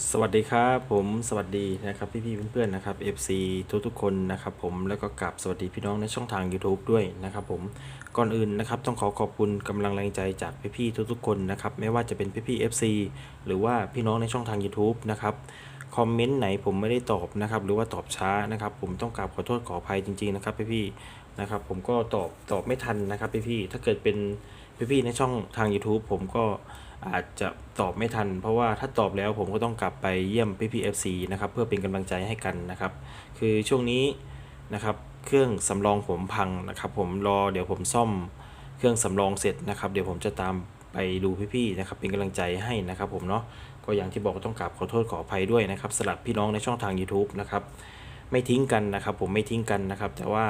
สวัสดีครับผมสวัสดีนะครับพี่ๆเพื่อนๆนะครับ FC ทุกๆคนนะครับผมแล้วก็กลับสวัสดีพี่น้องในช่องทาง YouTube ด้วยนะครับผมก่อนอื่นนะครับต้องขอขอบคุณกำลังแรงใจจากพี่ๆทุกๆคนนะครับไม่ว่าจะเป็นพี่ๆ FC หรือว่าพี่น้องในช่องทาง YouTube นะครับคอมเมนต์ไหนผมไม่ได้ตอบนะครับหรือว่าตอบช้านะครับผมต้องกราบขอโทษขออภัยจริงๆนะครับพี่ๆนะครับผมก็ตอบตอบไม่ทันนะครับพี่ๆถ้าเกิดเป็นพี่ๆในช่องทาง YouTube ผมก็ อาจจะตอบไม่ทัน เพราะว่าถ้าตอบแล้วผมก็ต้องกลับไปเยี่ยมพี่พีเอฟซีนะครับเพื่อเป็นกำลังใจให้กันนะครับ คือช่วงนี้นะครับเครื่องสำรองผมพังนะครับ ผมรอเดี๋ยวผมซ่อมเครื่องสำรองเสร็จนะครับ เดี๋ยวผมจะตามไปดูพี่ๆนะครับเป็นกำลังใจให้นะครับ ผมเนาะก็อย่างที่บอกก็ต้องกราบขอโทษขออภัยด้วยนะครับสำหรับพี่น้องในช่องทาง YouTube นะครับไม่ทิ้งกันนะครับ ผมไม่ทิ้งกันนะครับ แต่ว่า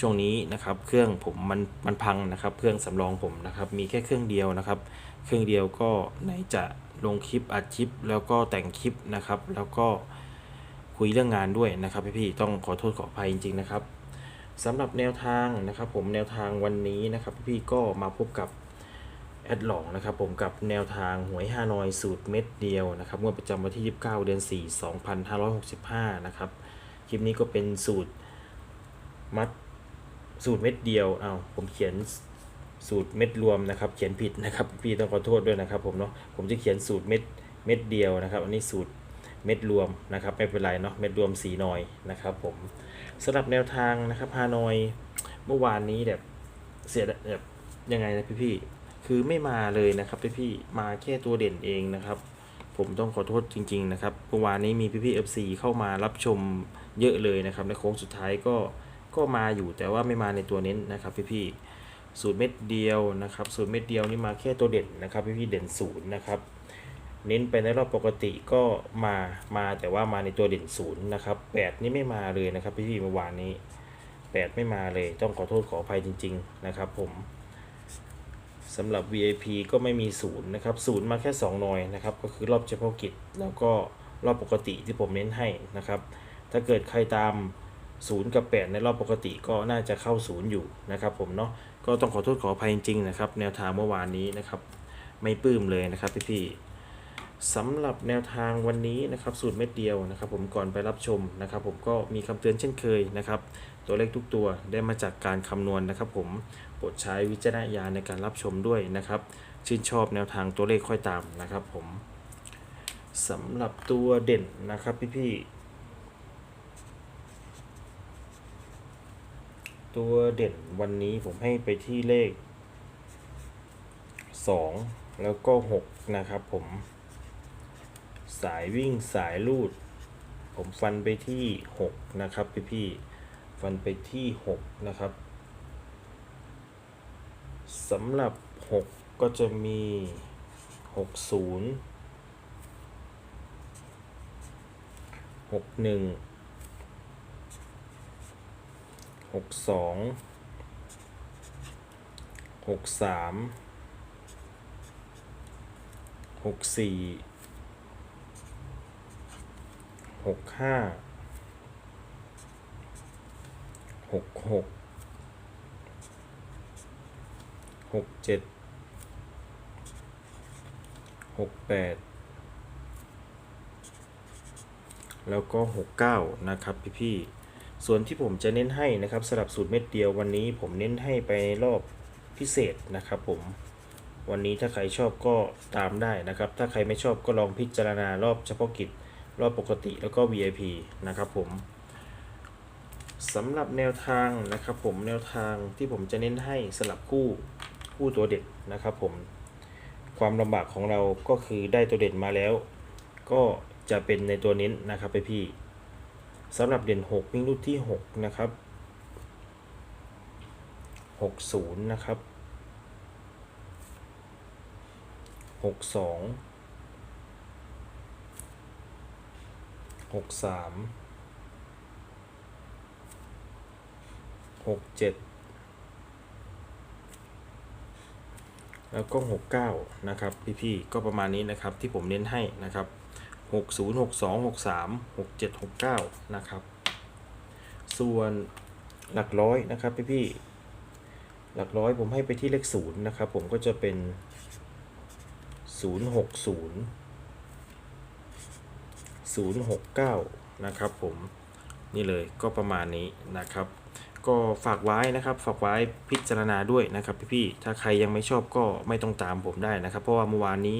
ช่วงนี้นะครับเครื่องผมมันมันพังนะครับ เครื่องสำรองผมนะครับ มีแค่เครื่องเดียวนะครับ เครื่องเดียวก็ไหนจะลงคลิปอัดคลิป แล้วก็แต่งคลิปนะครับ แล้วก็คุยเรื่องงานด้วยนะครับพี่ๆต้องขอโทษขออภัยจริงๆนะครับสำหรับแนวทางนะครับ ผมแนวทางวันนี้นะครับ พี่ๆก็มาพบกับแอดหลองนะครับ ผมกับแนวทางหวยฮานอยสูตรเม็ดเดียวนะครับงวดประจำวันที่ 29 เดือน 4 2565 นะครับคลิปนี้ก็เป็นสูตรมัด สูตรเม็ดเดียวเอาผมเขียนสูตรเม็ดรวมนะครับ เขียนผิดนะครับ พี่ต้องขอโทษด้วยนะครับผมเนาะผมจะเขียนสูตรเม็ดเม็ดเดียวนะครับ อันนี้สูตรเม็ดรวมนะครับไม่เป็นไรเนาะเม็ดรวมสีนอยนะครับ ผมสำหรับแนวทางนะครับฮานอยเมื่อวานนี้แบบเสียแบบยังไงนะพี่พี่คือไม่มาเลยนะครับพี่พี่มาแค่ตัวเด่นเองนะครับ ผมต้องขอโทษจริง ๆ นะครับเมื่อวานนี้มีพี่พี่เอฟซีเข้ามารับชมเยอะเลยนะครับในโค้งสุดท้ายก็ ก็มาอยู่แต่ว่าไม่มาในตัวเน้นนะครับพี่พี่ๆสูตรเม็ดเดียวนะครับสูตรเม็ดเดียวนี่มาแค่ตัวเด่นนะครับพี่พี่ๆเด่นศูนย์นะครับเน้นไปในรอบปกติก็มามาแต่ว่ามาในตัวเด่นศูนย์นะครับแปดนี่ไม่มาเลยนะครับพี่พี่ๆเมื่อวานนี้แปดไม่มาเลยต้องขอโทษขออภัยจริง ๆ นะครับ ผมสำหรับ VIP ก็ไม่มีศูนย์นะครับศูนย์มาแค่2หน่อยนะครับก็คือรอบเฉพาะกิจแล้วก็รอบปกติที่ผมเน้นให้นะครับ ถ้าเกิดใครตาม 0 กับ 8 ในรอบปกติก็น่าจะเข้า 0 อยู่นะครับผมเนาะก็ต้องขอโทษขออภัยจริงๆนะครับ แนวทางเมื่อวานนี้นะครับไม่ปลื้มเลยนะครับพี่ๆสำหรับแนวทางวันนี้นะครับสูตรเม็ดเดียวนะครับ ผมก่อนไปรับชมนะครับ ผมก็มีคำเตือนเช่นเคยนะครับ ตัวเลขทุกตัวได้มาจากการคำนวณนะครับ ผมโปรดใช้วิจารณญาณในการรับชมด้วยนะครับ ชื่นชอบแนวทางตัวเลขค่อยตามนะครับ ผมสำหรับตัวเด่นนะครับพี่ๆ ตัวเด่นวันนี้ผมให้ไปที่เลข 2 แล้วก็ 6 นะครับผม สายวิ่งสายลูด ผมฟันไปที่ 6 นะครับพี่พี่ฟันไปที่ 6 นะครับสำหรับ 6 ก็จะมี 60 61 หกสองหกสามหกสี่หกห้าหกหกหกเจ็ดหกแปดแล้วก็หกเก้านะครับพี่ๆ ส่วนที่ผมจะเน้นให้นะครับสำหรับสูตรเม็ดเดียววันนี้ผมเน้นให้ไปในรอบพิเศษนะครับผมวันนี้ถ้าใครชอบก็ตามได้นะครับ ถ้าใครไม่ชอบก็ลองพิจารณารอบเฉพาะกิจ รอบปกติแล้วก็ VIP นะครับผมสำหรับแนวทางนะครับผมแนวทางที่ผมจะเน้นให้สลับคู่คู่ตัวเด็ดนะครับผมความลำบากของเราก็คือได้ตัวเด่นมาแล้ว ก็จะเป็นในตัวเน้นนะครับไปพี่ สำหรับเด่น 6 วิ่งรูดที่ 6 นะครับ 60 นะครับ 62 63 67 แล้วก็ 69 นะครับ พี่ๆ ก็ประมาณนี้นะครับที่ผมเน้นให้นะครับ 60 62 63 67 69 นะครับ ส่วนหลักร้อยนะครับพี่พี่หลักร้อยผมให้ไปที่เลขศูนย์นะครับ ผมก็จะเป็น 060 069 นะครับผม นี่เลยก็ประมาณนี้นะครับ ก็ฝากไว้นะครับ ฝากไว้พิจารณาด้วยนะครับพี่ๆถ้าใครยังไม่ชอบก็ไม่ต้องตามผมได้นะครับ เพราะว่าเมื่อวานนี้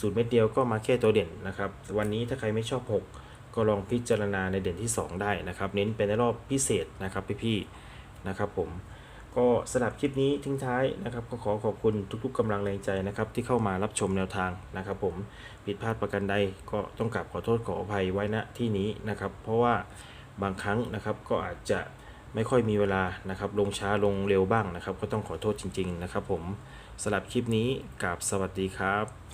สูตรเม็ดเดียวก็มาแค่ตัวเด่นนะครับวันนี้ถ้าใครไม่ชอบ 6 ก็ลองพิจารณาในเด่นที่ 2 ได้นะครับ เน้นเป็นในรอบพิเศษนะครับพี่ๆนะครับผมก็สำหรับคลิปนี้ทิ้งท้ายนะครับก็ขอขอบคุณทุกๆกำลังแรงใจนะครับ ที่เข้ามารับชมแนวทางนะครับ ผมผิดพลาดประกันใดก็ต้องกราบขอโทษขออภัยไว้ณที่นี้นะครับ เพราะว่า บางครั้งนะครับก็อาจจะไม่ค่อยมีเวลานะครับลงช้าลงเร็วบ้างนะครับ ก็ต้องขอโทษจริง ๆ นะครับ ผมสำหรับคลิปนี้กับสวัสดีครับ